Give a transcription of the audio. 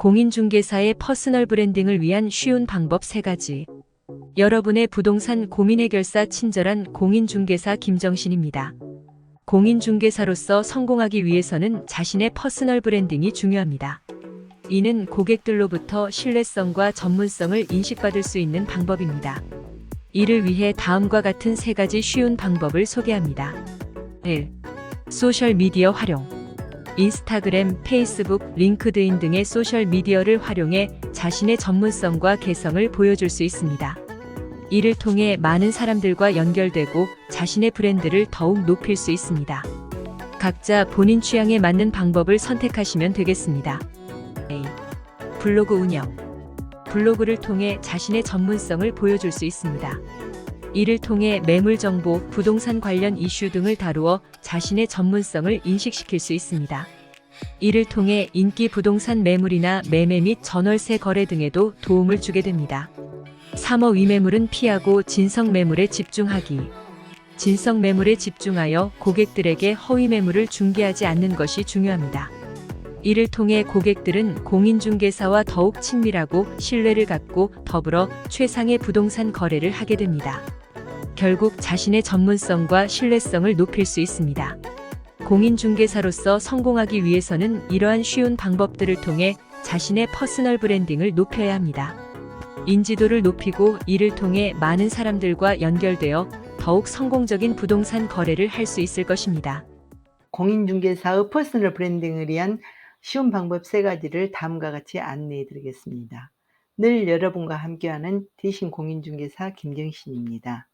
공인중개사의 퍼스널 브랜딩을 위한 쉬운 방법 3가지. 여러분의 부동산 고민 해결사 친절한 공인중개사 김정신입니다. 공인중개사로서 성공하기 위해서는 자신의 퍼스널 브랜딩이 중요합니다. 이는 고객들로부터 신뢰성과 전문성을 인식받을 수 있는 방법입니다. 이를 위해 다음과 같은 세 가지 쉬운 방법을 소개합니다. 1. 소셜미디어 활용. 인스타그램, 페이스북, 링크드인 등의 소셜미디어를 활용해 자신의 전문성과 개성을 보여줄 수 있습니다. 이를 통해 많은 사람들과 연결되고 자신의 브랜드를 더욱 높일 수 있습니다. 각자 본인 취향에 맞는 방법을 선택하시면 되겠습니다. A. 블로그 운영. 블로그를 통해 자신의 전문성을 보여줄 수 있습니다. 이를 통해 매물 정보, 부동산 관련 이슈 등을 다루어 자신의 전문성을 인식시킬 수 있습니다. 이를 통해 인기 부동산 매물이나 매매 및 전월세 거래 등에도 도움을 주게 됩니다. 3어 위매물은 피하고 진성 매물에 집중하기. 진성 매물에 집중하여 고객들에게 허위 매물을 중개하지 않는 것이 중요합니다. 이를 통해 고객들은 공인중개사와 더욱 친밀하고 신뢰를 갖고 더불어 최상의 부동산 거래를 하게 됩니다. 결국 자신의 전문성과 신뢰성을 높일 수 있습니다. 공인중개사로서 성공하기 위해서는 이러한 쉬운 방법들을 통해 자신의 퍼스널 브랜딩을 높여야 합니다. 인지도를 높이고 이를 통해 많은 사람들과 연결되어 더욱 성공적인 부동산 거래를 할 수 있을 것입니다. 공인중개사의 퍼스널 브랜딩을 위한 쉬운 방법 세 가지를 다음과 같이 안내해 드리겠습니다. 늘 여러분과 함께하는 대신 공인중개사 김정신입니다.